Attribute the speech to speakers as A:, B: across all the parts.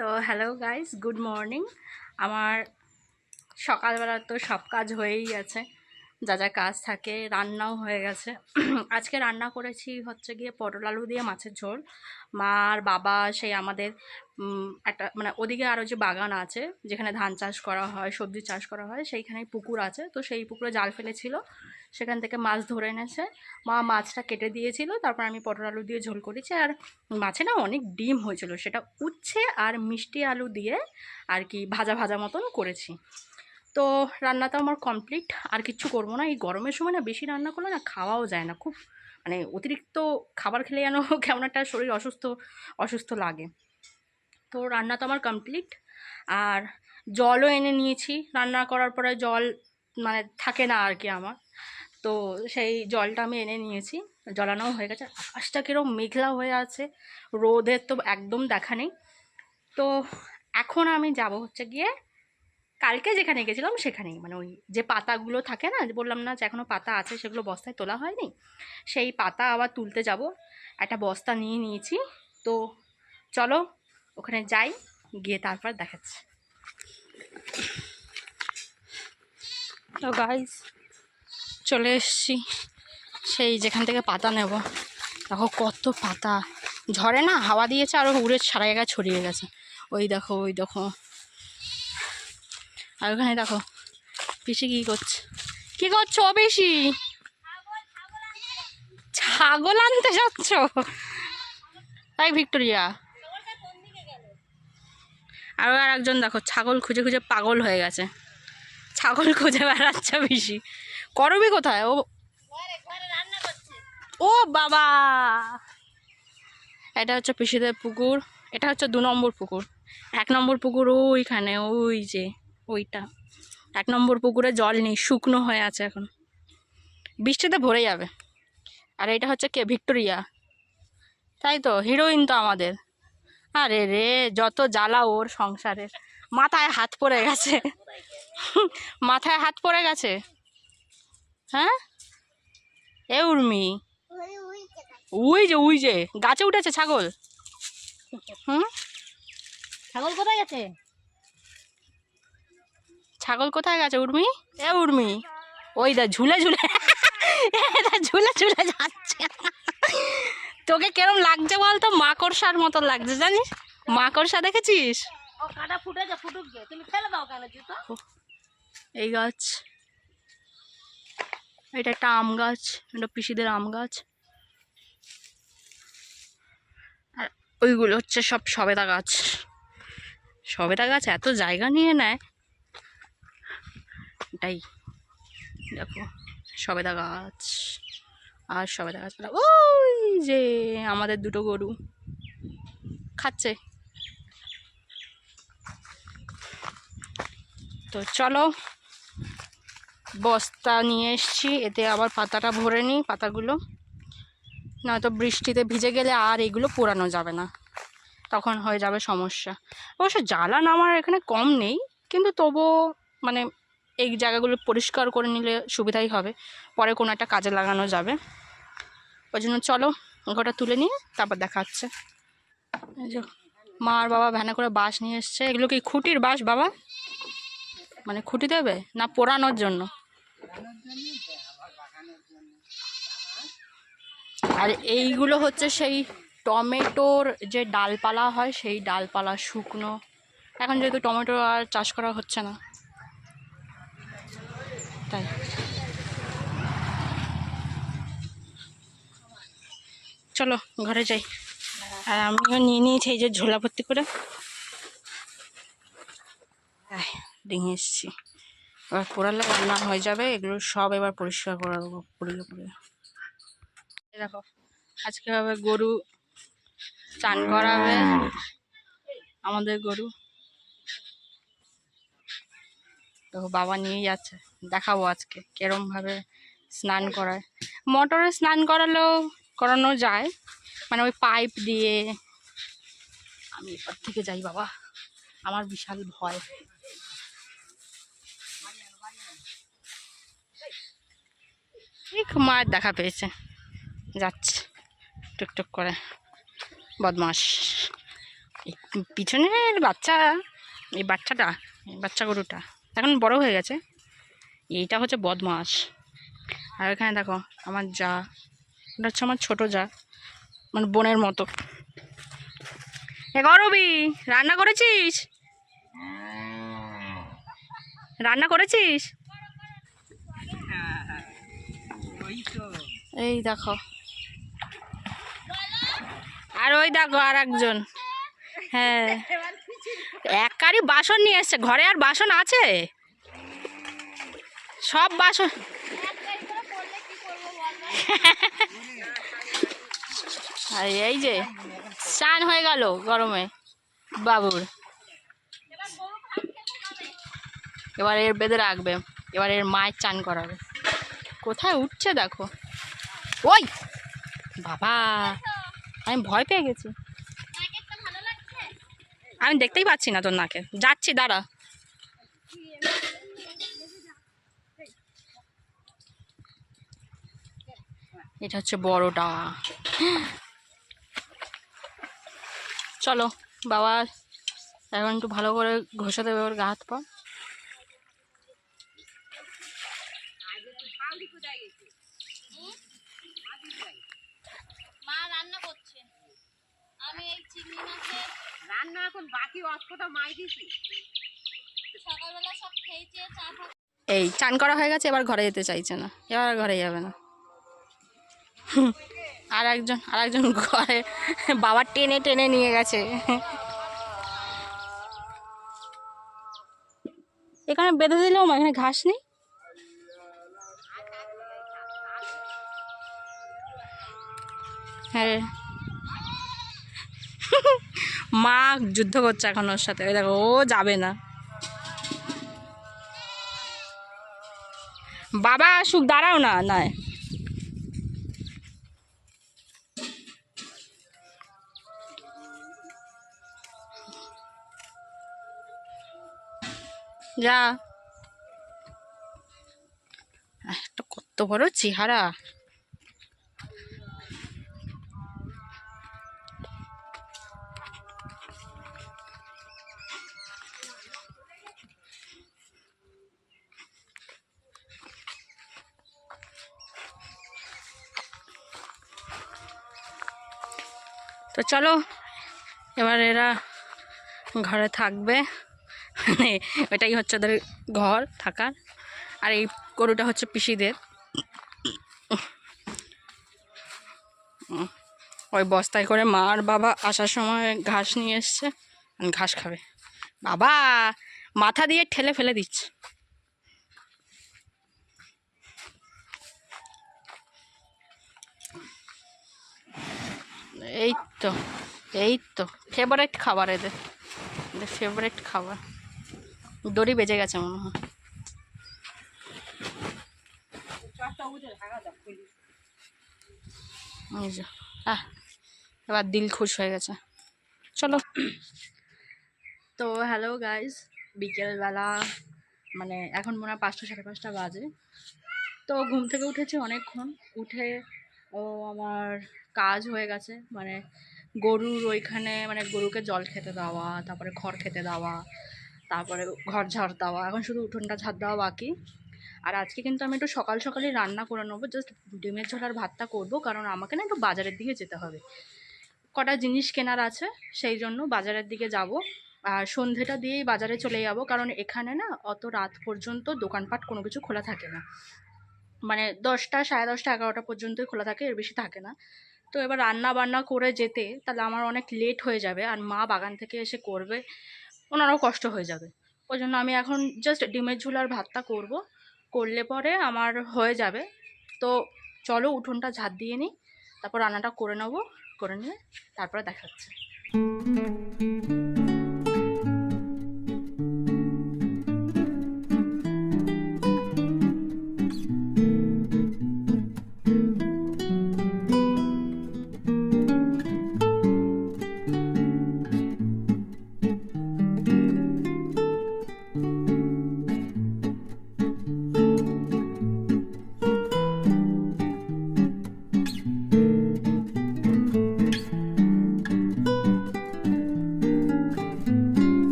A: তো hello guys good morning আমার সকালবেলা তো সব কাজ হয়েই গেছে। যা যা কাজ থাকে, রান্নাও হয়ে গেছে। আজকে রান্না করেছি হচ্ছে গিয়ে পটল আলু দিয়ে মাছের ঝোল। মা আর বাবা সেই আমাদের একটা মানে ওদিকে আরও যে বাগান আছে, যেখানে ধান চাষ করা হয়, সবজি চাষ করা হয় সেইখানে পুকুর আছে। তো সেই পুকুরে জাল ফেলেছিল। সেখান থেকে মাছ ধরে এনেছে। মা মাছটা কেটে দিয়েছিল। তারপর আমি পটল আলু দিয়ে ঝোল করেছি। আর মাছে না অনেক ডিম হয়েছিল। সেটা উচ্ছে আর মিষ্টি আলু দিয়ে আর কি ভাজা ভাজা মতন করেছি। তো রান্নাটা আমার কমপ্লিট আর কিচ্ছু করব না। এই গরমের সময় না বেশি রান্না করলে না খাওয়াও যায় না। খুব মানে অতিরিক্ত খাবার খেলে যেন কেমন একটা শরীর অসুস্থ অসুস্থ লাগে। তো রান্না তো আমার কমপ্লিট আর জলও এনে নিয়েছি। রান্না করার পরে জল মানে থাকে না আর কি আমার। তো সেই জলটা আমি এনে নিয়েছি। জলানোও হয়ে গেছে। আকাশটা কিরম মেঘলা হয়ে আছে। রোদের তো একদম দেখা নেই। তো এখন আমি যাব হচ্ছে গিয়ে কালকে যেখানে গেছিলাম সেখানেই। মানে ওই যে পাতাগুলো থাকে না, যে বললাম না যে এখনও পাতা আছে, সেগুলো বস্তায় তোলা হয়নি। সেই পাতা আবার তুলতে যাব। একটা বস্তা নিয়ে নিয়েছি। তো চলো, ওখানে যাই, গিয়ে তারপর দেখাচ্ছি। তো গাইস চলে এসছি। সেই যেখান থেকে পাতা নেব। দেখো কত পাতা। ঝড়ে না, হাওয়া দিয়েছে আরও উড়ে সারা জায়গায় ছড়িয়ে গেছে। ওই দেখো ওই দেখো। আর ওখানে দেখো, পিসি কী করছে? কী করছ পিসি? ছাগল আনতে যাচ্ছ? তাই ভিক্টোরিয়া। আরও আর একজন দেখো, ছাগল খুঁজে খুঁজে পাগল হয়ে গেছে। ছাগল খুঁজে বেড়াচ্ছে পিসি। করবি কোথায়? ও ও বাবা! এটা হচ্ছে পিসিদের পুকুর। এটা হচ্ছে দু নম্বর পুকুর। এক নম্বর পুকুর ওইখানে, ওই যে। ওইটা। এক নম্বর পুকুরে জল নেই, শুকনো হয়ে আছে এখন। বৃষ্টিতে ভরে যাবে। আর এটা হচ্ছে কে, ভিক্টোরিয়া। তাই তো হিরোইন তো আমাদের। আরে রে, যত জ্বালা ওর সংসারের। মাথায় হাত পড়ে গেছে। মাথায় হাত পড়ে গেছে? হ্যাঁ? এ উর্মি। উই যে উই যে, গাছে উঠেছে ছাগল। হুম?
B: ছাগল কোথায় গেছে?
A: ছাগল কোথায় গেছে উর্মি? এ উর্মি ওই দা ঝুলে ঝুলে ঝুলে ঝুলে যাচ্ছে। তোকে কেরম লাগছে বলতো? মাকড়সার মতো লাগছে জানিস? মাকড়সা দেখেছিস? এই গাছ। এটা একটা আম গাছ এটা পিসিদের আম গাছ। আর ওইগুলো হচ্ছে সব সবেদা গাছ। সবেদা গাছ এত জায়গা নিয়ে নেয় এটাই দেখো, সবেদা গাছ। আর সবেদা গাছ ওই যে আমাদের দুটো গরু। খাচ্ছে। তো চলো, বস্তা নিয়ে এসছি। এতে আবার পাতাটা ভরে নিই, পাতাগুলো। নয়তো বৃষ্টিতে ভিজে গেলে আর এগুলো পোড়ানো যাবে না। তখন হয়ে যাবে সমস্যা। অবশ্য জ্বালান আমার এখানে কম নেই, কিন্তু তবুও মানে এই জায়গাগুলো পরিষ্কার করে নিলে সুবিধাই হবে। পরে কোনো একটা কাজে লাগানো যাবে। ওই জন্য চলো, ঘরটা তুলে নিয়ে তারপর দেখা হচ্ছে। মা আর বাবা ভ্যানে করে বাঁশ নিয়ে এসছে। এগুলো কি খুঁটির বাঁশ বাবা? মানে খুঁটি দেবে না পোড়ানোর জন্য? আর এইগুলো হচ্ছে সেই টমেটোর যে ডালপালা হয়, সেই ডালপালা শুকনো। এখন যেহেতু টমেটো আর চাষ করা হচ্ছে না। তাই। চলো, ঘরে যাই। আর আমিও নিয়ে নিয়েছি এই যে ঝোলা ভর্তি করে। ডিঙে এসছি। এবার পোড়ালে রান্না হয়ে যাবে, এগুলো সব এবার পরিষ্কার করে পুড়িয়ে পুড়িয়ে। দেখো, আজকে হবে গরু চান করাবে আমাদের গরু। দেখো, বাবা নিয়ে যাচ্ছে দেখাবো আজকে, কেরম ভাবে স্নান করায়। মোটরে স্নান করালেও করানো যায় মানে ওই পাইপ দিয়ে। আমি এপার থেকে যাই বাবা, আমার বিশাল ভয়। এই মায়ের দেখা পেয়েছে। যাচ্ছে, টুকটুক করে। বদমাস পিছনের বাচ্চা, এই বাচ্চাটা, এই বাচ্চা গরুটা, এখন বড় হয়ে গেছে। এইটা হচ্ছে বদমাস আর এখানে দেখো, আমার যা, এটা হচ্ছে আমার ছোটো যা মানে বোনের মতো। গরবি, রান্না করেছিস? রান্না করেছিস? এই দেখো। আর ওই দেখো আর একজন। হ্যাঁ। এক কারি বাসন নিয়ে এসছে। ঘরে আর বাসন আছে? সব বাসন এই যে, স্নান হয়ে গেল গরমে, বাবুর। এবার এর বেঁধে রাখবে, এবার এর মায়ের চান করাবে। কোথায় উঠছে দেখো? ওই, বাবা, আমি ভয় পেয়ে গেছি। আমি দেখতেই পাচ্ছি না তোর নাকে। যাচ্ছি, দাঁড়া। এটা হচ্ছে বড়টা চলো বাবা এখন একটু ভালো করে ঘষে দেবে ওর গা হাত পা।
B: মা রান্না করছে। আমি এই চিংড়ি মাছের
C: রান্না এখন বাকি অস্পটা মাই দিছি।
B: সকালবেলা সব খেয়েছে চা
A: এই চান করা হয়ে গেছে এবার ঘরে যেতে চাইছে না। এবার ঘরে যাবে না। আর একজন আর একজন ঘরে বাবা টেনে টেনে নিয়ে গেছে। এখানে বেঁধে দিলেও মা, এখানে ঘাস নেই? হ্যাঁ। মা যুদ্ধ করছে এখন ওর সাথে। ওই দেখো, ও যাবে না। বাবা আসুক দাঁড়াও না নয় যা। একটা কত বড় চেহারা। তো চলো এবার এরা ঘরে থাকবে। মানে এটাই হচ্ছে ওদের ঘর, থাকার। আর এই গরুটা হচ্ছে পিসিদের। ওই বস্তায় করে মা আর বাবা আসার সময় ঘাস নিয়ে এসছে। ঘাস খাবে। বাবা, মাথা দিয়ে ঠেলে ফেলে দিচ্ছে। এই তো এই তো ফেভারেট খাবার এদের। এদের ফেভারেট খাবার। দড়ি বেজে গেছে মনে হয়। এবার দিল খুশ হয়ে গেছে। চলো। তো হ্যালো গাইজ বিকেলবেলা মানে এখন মনে হয় পাঁচটা সাড়ে পাঁচটা বাজে। তো ঘুম থেকে উঠেছি অনেকক্ষণ। উঠে ও আমার কাজ হয়ে গেছে মানে গরুর ওইখানে মানে গরুকে জল খেতে দেওয়া, তারপরে খড় খেতে দেওয়া তারপরে ঘর ঝাড় দেওয়া। এখন শুধু উঠোনটা ঝাড় দেওয়া বাকি। আর আজকে কিন্তু আমি একটু সকাল সকালই রান্না করে নেব। জাস্ট ডিমের ঝোল আর ভাতটা করব, কারণ আমাকে না একটু বাজারের দিকে যেতে হবে। কটা জিনিস কেনার আছে, সেই জন্য বাজারের দিকে যাব। আর সন্ধেটা দিয়েই বাজারে চলে যাব, কারণ এখানে না অত রাত পর্যন্ত দোকানপাট কোনো কিছু খোলা থাকে না। মানে দশটা, সাড়ে দশটা, এগারোটা পর্যন্তই খোলা থাকে, এর বেশি থাকে না। তো এবার রান্না বান্না করে যেতে, তাহলে আমার অনেক লেট হয়ে যাবে। আর মা বাগান থেকে এসে করবে। ওনারও কষ্ট হয়ে যাবে। ওই জন্য আমি এখন জাস্ট ডিমের ঝুল আর ভাতটা করব। করলে পরে আমার হয়ে যাবে। তো চলো উঠোনটা ঝাঁত দিয়ে নিই, তারপর রান্নাটা করে নেব, করে নিয়ে তারপরে দেখাচ্ছে।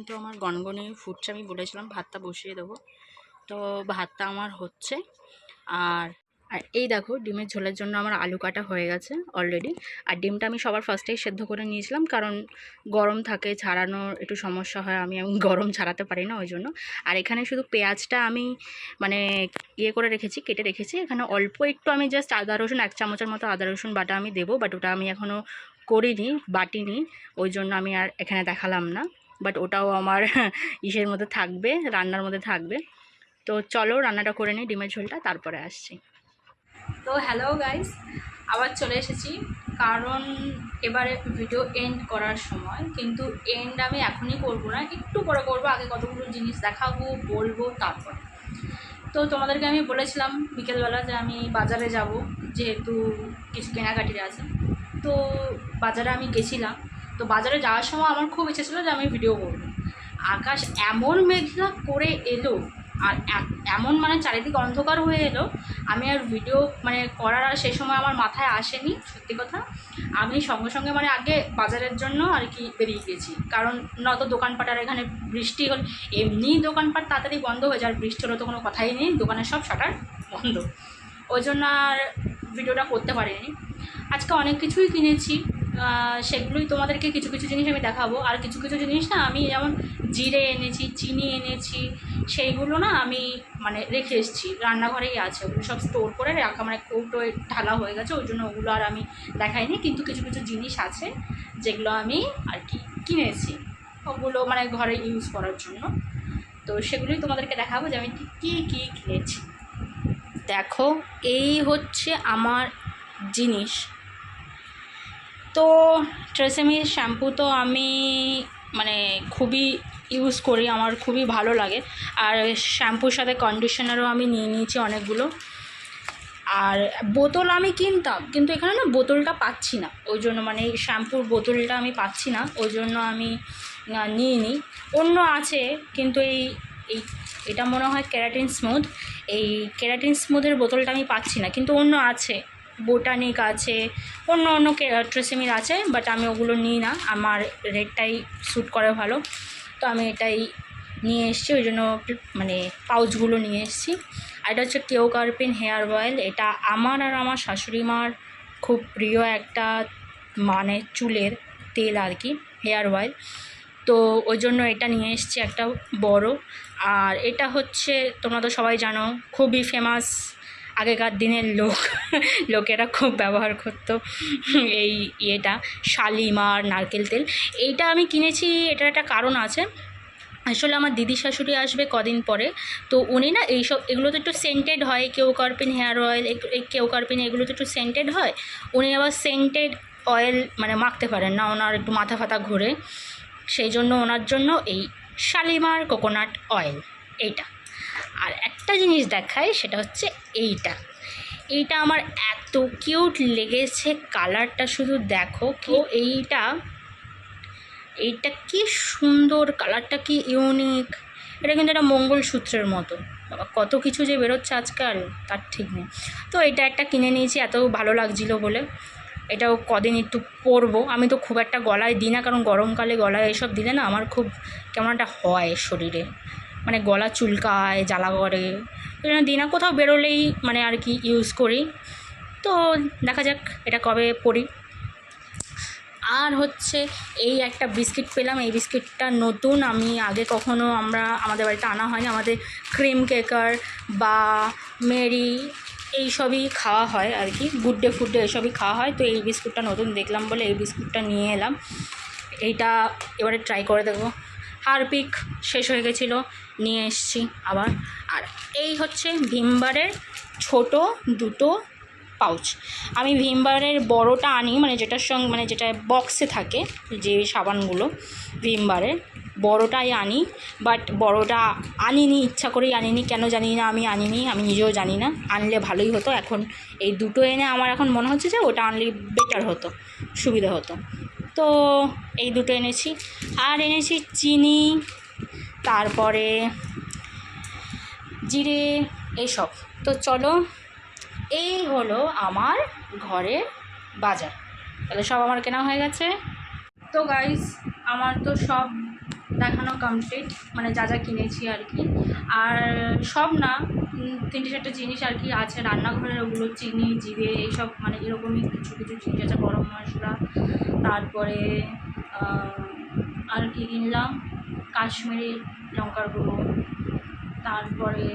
A: কিন্তু আমার গনগনে ফুটছে আমি বলেছিলাম, ভাতটা বসিয়ে দেবো। তো ভাতটা আমার হচ্ছে। আর আর এই দেখো, ডিমের ঝোলের জন্য আমার আলু কাটা হয়ে গেছে অলরেডি আর ডিমটা আমি সবার ফার্স্টেই সেদ্ধ করে নিয়েছিলাম, কারণ গরম থাকে, ছাড়ানোর একটু সমস্যা হয়, আমি গরম ছাড়াতে পারি না ওই জন্য। আর এখানে শুধু পেঁয়াজটা আমি মানে ইয়ে করে রেখেছি, কেটে রেখেছি। এখানে অল্প একটু আমি জাস্ট আদা রসুন, এক চামচের মতো আদা রসুন বাটা আমি দেবো বাট ওটা আমি এখনও করিনি, বাটিনি, ওই জন্য আমি আর এখানে দেখালাম না। বাট ওটাও আমার ইসের মধ্যে থাকবে, রান্নার মধ্যে থাকবে। তো চলো রান্নাটা করে নিই, ডিমের ঝোলটা, তারপরে আসছি। তো হ্যালো গাইস আবার চলে এসেছি। কারণ এবারে ভিডিও এন্ড করার সময়, কিন্তু এন্ড আমি এখনই করব না, একটু পরে করব, আগে কতগুলো জিনিস দেখাবো, বলব, তারপর। তো তোমাদেরকে আমি বলেছিলাম বিকেলবেলা যে আমি বাজারে যাব, যেহেতু কিছু কেনাকাটির আছে। তো বাজারে আমি গেছিলাম তো বাজারে যাওয়ার সময় আমার খুব ইচ্ছে ছিল যে আমি ভিডিও করব। আকাশ এমন মেঘলা করে এলো, আর এমন মানে চারিদিক অন্ধকার হয়ে এলো, আমি আর ভিডিও মানে করার আর সেই সময় আমার মাথায় আসেনি, সত্যি কথা। আমি সঙ্গে সঙ্গে মানে আগে বাজারের জন্য আর কি বেরিয়ে গেছি। কারণ নত দোকানপাট আর এখানে বৃষ্টি হল, এমনি দোকানপাট তাড়াতাড়ি বন্ধ হয়ে যায়, আর বৃষ্টি হলে তো কোনো কথাই নেই, দোকানের সব শাটার বন্ধ। ওই জন্য আর ভিডিওটা করতে পারিনি। আজকে অনেক কিছুই কিনেছি সেগুলোই তোমাদেরকে কিছু কিছু জিনিস আমি দেখাবো। আর কিছু কিছু জিনিস না, আমি যেমন জিরে এনেছি, চিনি এনেছি, সেইগুলো না আমি মানে রেখে এসেছি। রান্নাঘরেই আছে, ওগুলো সব স্টোর করে রাখা। মানে কৌটোয় ঢালা হয়ে গেছে, ওই জন্য ওগুলো আর আমি দেখাইনি। কিন্তু কিছু কিছু জিনিস আছে যেগুলো আমি আর কি কিনেছি, ওগুলো মানে ঘরে ইউজ করার জন্য। তো সেগুলোই তোমাদেরকে দেখাবো যে আমি কী কী কিনেছি। দেখো, এই হচ্ছে আমার জিনিস। তো ট্রেসেমির শ্যাম্পু তো আমি মানে খুবই ইউজ করি, আমার খুবই ভালো লাগে। আর শ্যাম্পুর সাথে কন্ডিশনারও আমি নিয়ে নিয়েছি অনেকগুলো। আর বোতল আমি কিনতাম, কিন্তু এখানে না বোতলটা পাচ্ছি না। ওই জন্য মানে শ্যাম্পুর বোতলটা আমি পাচ্ছি না, ওই জন্য আমি নিয়ে নিই। অন্য আছে, কিন্তু এই এই, এটা মনে হয় ক্যারাটিন স্মুথ। এই ক্যারাটিন স্মুথের বোতলটা আমি পাচ্ছি না, কিন্তু অন্য আছে। বোটানিক আছে, অন্য অন্য ট্রেসেমির আছে বাট আমি ওগুলো নিই না। আমার রেটটাই শ্যুট করে ভালো। তো আমি এটাই নিয়ে এসেছি, ওই জন্য মানে পাউচগুলো নিয়ে এসেছি। আর এটা হচ্ছে কেও কার্পিন হেয়ার অয়েল এটা আমার আর আমার শাশুড়ি মার খুব প্রিয় একটা মানে চুলের তেল আর কি হেয়ার অয়েল তো ওই জন্য এটা নিয়ে এসেছি একটা বড়। আর এটা হচ্ছে, তোমরা তো সবাই জানো, খুবই ফেমাস আগেকার দিনের লোক, লোকেরা খুব ব্যবহার করতো এই ইয়েটা, শালিমার, নারকেল তেল। এইটা আমি কিনেছি, এটার একটা কারণ আছে। আসলে আমার দিদি শাশুড়ি আসবে কদিন পরে, তো উনি না এইসব, এগুলো তো একটু সেন্টেড হয়, কেউ কার্পিন হেয়ার অয়েল কেউ কার্পিন, এগুলো তো একটু সেন্টেড হয়। উনি আবার সেন্টেড অয়েল মানে মাখতে পারেন না, ওনার একটু মাথা ফাতা ঘুরে। সেই জন্য ওনার জন্য এই শালিমার কোকোনাট অয়েল এইটা। আর একটা জিনিস দেখায় সেটা হচ্ছে এইটা। এইটা আমার এত কিউট লেগেছে, কালারটা শুধু দেখো কি এইটা। এইটা কি সুন্দর, কালারটা কি ইউনিক। এটা কিন্তু একটা মঙ্গলসূত্রের মতো। কত কিছু যে বেরোচ্ছে আজকাল, তার ঠিক নেই। তো এটা একটা কিনে নিয়েছি, এত ভালো লাগছিল বলে। এটাও কদিন একটু পরবো। আমি তো খুব একটা গলায় দিই না, কারণ গরমকালে গলায় এসব দিলে না আমার খুব কেমন একটা হয় শরীরে। মানে গলা চুলকায়, জ্বালা করে। ওই জন্য দিই না কোথাও বেরোলেই মানে আর কি ইউজ করি। তো দেখা যাক এটা কবে পরি আর হচ্ছে এই একটা বিস্কিট পেলাম। এই বিস্কিটটা নতুন। আমি আগে কখনো আমরা, আমাদের বাড়িতে আনা হয়নি। আমাদের ক্রিম কেকার বা মেরি এই সবই খাওয়া হয় আর কি। গুড ডে ফুড ডে এসবই খাওয়া হয়। তো এই বিস্কুটটা নতুন দেখলাম বলে এই বিস্কুটটা নিয়ে এলাম। এইটা এবারে ট্রাই করে দেখব। হারপিক শেষ হয়ে গেছিল। নিয়ে এসছি আবার। আর এই হচ্ছে ভিমবারের ছোট দুটো পাউচ। আমি ভিমবারের বড়টা আনি মানে যেটার সঙ্গে মানে যেটা বক্সে থাকে, যে সাবানগুলো, ভিমবারের বড়টাই আনি। বাট বড়টা আনিনি, ইচ্ছা করেই আনিনি, কেন জানি না, আমি আনিনি, আমি নিজেও জানি না। আনলে ভালোই হতো, এখন এই দুটো এনে আমার এখন মনে হচ্ছে যে ওটা আনলে বেটার হতো, সুবিধা হতো। তো এই দুটো এনেছি। আর এনেছি চিনি তারপরে জিরে এইসব তো চলো, এই হলো আমার ঘরের বাজার। তাহলে সব আমার কেনা হয়ে গেছে। তো গাইস আমার তো সব দেখানো কমপ্লিট মানে যা যা কিনেছি আর কি। আর সব না তিনটে চারটে জিনিস আর কি আছে। রান্নাঘরের ওগুলো, চিনি, জিরে, এইসব মানে এরকমই কিছু কিছু জিনিস আছে, গরম মশলা। তারপরে আর কি কিনলাম? কাশ্মীরি লঙ্কার গুঁড়ো, তারপরে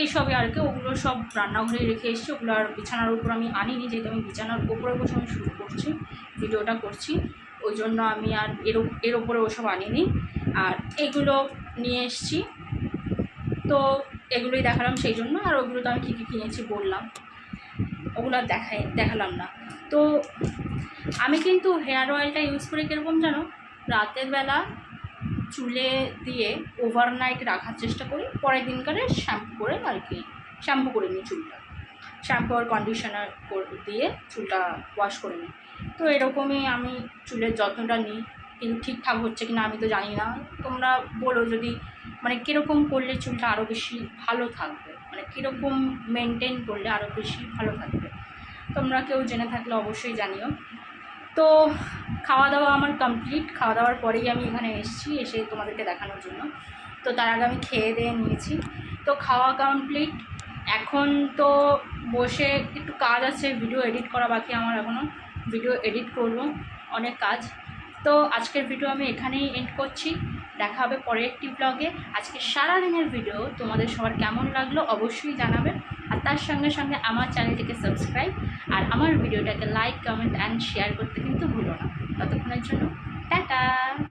A: এইসবই আর কি, ওগুলো সব রান্নাঘরে রেখে এসেছি, ওগুলো আর বিছানার উপর আমি আনিনি, যেহেতু আমি বিছানার উপরে বসে আমি শুরু করছি, ভিডিওটা করছি, ওই জন্য আমি আর এর এর ওপরে ওসব আনিনি। আর এগুলো নিয়ে এসেছি, তো এগুলোই দেখালাম সেই জন্য, আর ওগুলো তো আমি কী কী কিনেছি বললাম, ওগুলো আর দেখাই, দেখালাম না। তো আমি কিন্তু হেয়ার অয়েলটা ইউজ করি কীরকম জানো? রাতের বেলা চুলে দিয়ে ওভারনাইট রাখার চেষ্টা করি। পরের দিনকারে শ্যাম্পু করে আর কি শ্যাম্পু করে নিই চুলটা। শ্যাম্পু আর কন্ডিশনার দিয়ে চুলটা ওয়াশ করে নিই। তো এরকমই আমি চুলের যত্নটা নিই। কিন্তু ঠিকঠাক হচ্ছে কি না আমি তো জানি না। তোমরা বলো যদি মানে কীরকম করলে চুলটা আরও বেশি ভালো থাকবে? মানে কীরকম মেনটেন করলে আরও বেশি ভালো থাকবে? তোমরা কেউ জেনে থাকলে অবশ্যই জানিও। তো খাওয়া দাওয়া আমার কমপ্লিট খাওয়া দাওয়ার পরেই আমি এখানে এসেছি, এসে তোমাদেরকে দেখানোর জন্য। তো তার আগে আমি খেয়ে দিয়ে নিয়েছি। তো খাওয়া কমপ্লিট এখন তো বসে একটু কাজ আছে ভিডিও এডিট করা বাকি আমার এখনও ভিডিও এডিট করব, অনেক কাজ। তো আজকের ভিডিও আমি এখানেই এন্ড করছি। দেখা হবে পরের একটি ব্লগে আজকে সারা দিনের ভিডিও তোমাদের সবার কেমন লাগল অবশ্যই জানাবে। আর তার সঙ্গে সঙ্গে আমার চ্যানেলটিকে সাবস্ক্রাইব আর আমার ভিডিওটাকে লাইক কমেন্ট অ্যান্ড শেয়ার করতে কিন্তু ভুলো না। ততক্ষণের জন্য টাটা।